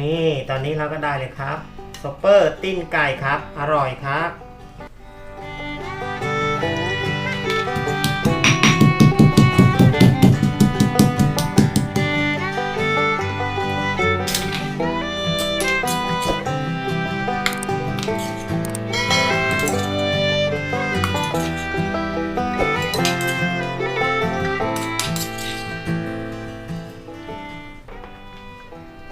นี่ตอนนี้เราก็ได้เลยครับซอปเปอร์ ติ้นไก่ครับ อร่อยครับ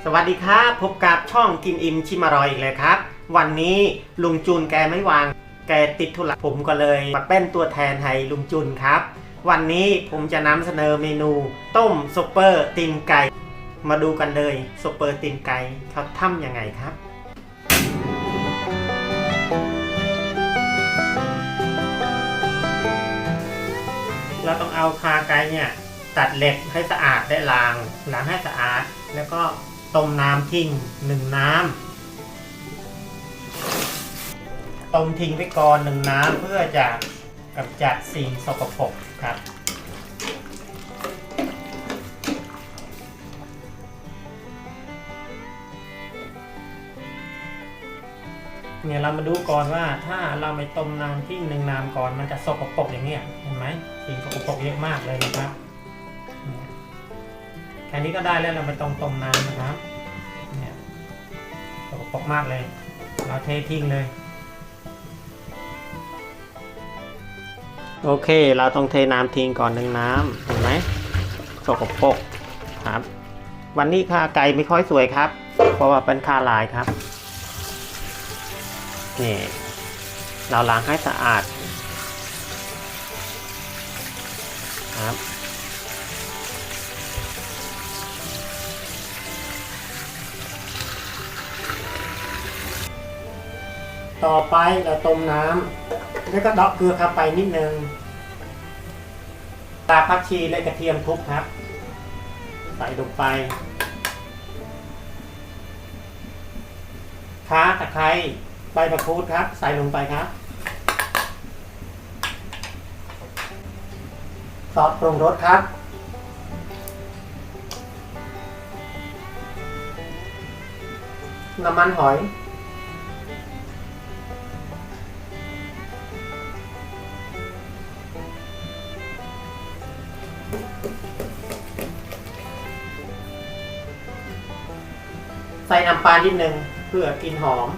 สวัสดีครับ พบกับช่องกินอิ่มชิมอร่อยอีกเลยครับ วันนี้ลุงจุนแกไม่วาง แกติดธุระผมก็เลยมาเป็นตัวแทนให้ลุงจุนครับ วันนี้ผมจะนำเสนอเมนูต้มซุปเปอร์ตีนไก่ มาดูกันเลยซุปเปอร์ตีนไก่เขาทำยังไงครับเราต้องเอาคาไก่เนี่ยตัดเล็บให้สะอาดได้ล้างล้างให้สะอาด แล้วก็ ต้มน้ำทิ้งหนึ่งน้ำต้มทิ้งไว้ก่อนหนึ่งน้ำเพื่อจะกำจัดสิ่งสกปรกครับเนี่ยเรามาดูก่อนว่าถ้าเราไม่ต้มน้ำทิ้งหนึ่งน้ำก่อนมันจะสกปรกอย่างเงี้ยเห็นไหมสิ่งสกปรกเยอะมากเลยนะครับ แค่นี้ก็ได้แล้วเราไม่ต้องต้มน้ำนะครับเนี่ยสกปรกมากเลย เราเททิ้งเลย โอเค เราต้องเทน้ำทิ้งก่อนหนึ่งน้ำเห็นไหมสกปรกครับ วันนี้ค่าไก่ไม่ค่อยสวยครับ เพราะว่าเป็นค่าลายครับนี่เราล้างให้สะอาดครับ ต่อไปเราต้มน้ำแล้วก็ดอกเกลือเข้าไปนิดนึงตาพักชีและกระเทียมทุบครับ ใส่ลงไปขาตะไคร้ใบมะกรูดครับ ใส่ลงไปครับซอสปรุงรสครับน้ำมันหอย ใส่น้ำปลานิดนึงเพื่อกินหอม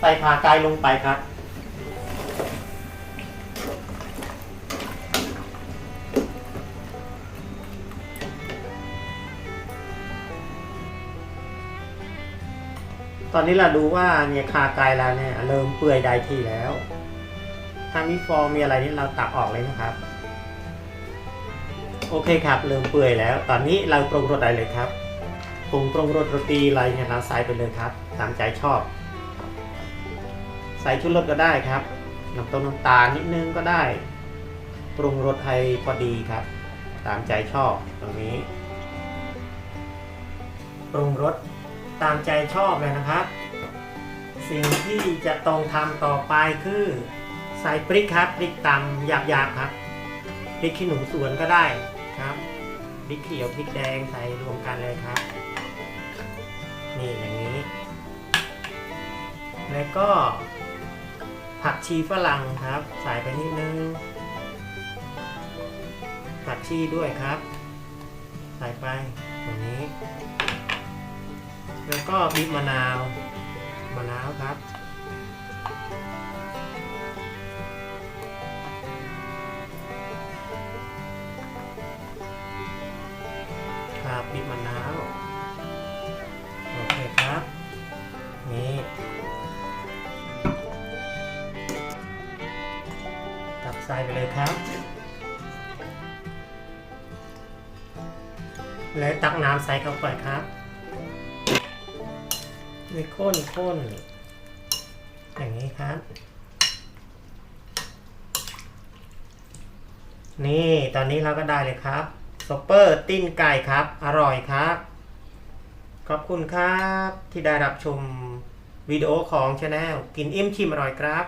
ใส่ขากายลงไปครับ ตอนนี้เราดูว่าเนี่ยขาไก่เราเนี่ยเริ่มเปื่อยได้ทีแล้ว ถ้ามีฟองมีอะไรนี่เราตักออกเลยนะครับ โอเคครับเริ่มเปื่อยแล้ว ตอนนี้เราปรุงรสได้เลยครับปรุงปรุงรสโรตีอะไรเนี่ยเราใส่ไปเลยครับตามใจชอบ ใส่ชุดรสก็ได้ครับน้ำต้มน้ำตาลนิดนึงก็ได้ ปรุงรสให้พอดีครับ ตามใจชอบตรงนี้ ปรุงรส ตามใจชอบเลยนะครับ สิ่งที่จะต้องทำต่อไปคือ ใส่พริกครับพริกตำหยาบๆครับพริกขี้หนูสวนก็ได้ครับพริกเขียวพริกแดงใส่รวมกันเลยครับ นี่อย่างนี้ แล้วก็ ผักชีฝรั่งครับ ใส่ไปนิดนึงผักชีด้วยครับ ใส่ไปอย่างนี้ แล้วก็บีบมะนาวมะนาวครับ ครับบีบมะนาวโอเคครับ นี่ตักใส่ไปเลยครับ แล้วตักน้ำใส่เข้าไปครับ นี่ข้นข้นอย่างนี้ครับ นี่ตอนนี้เราก็ได้เลยครับซปเปอร์ติ้นไก่ครับ อร่อยครับ ขอบคุณครับที่ได้รับชมวิดีโอของช anel กินอิ่มชิมอร่อยครับ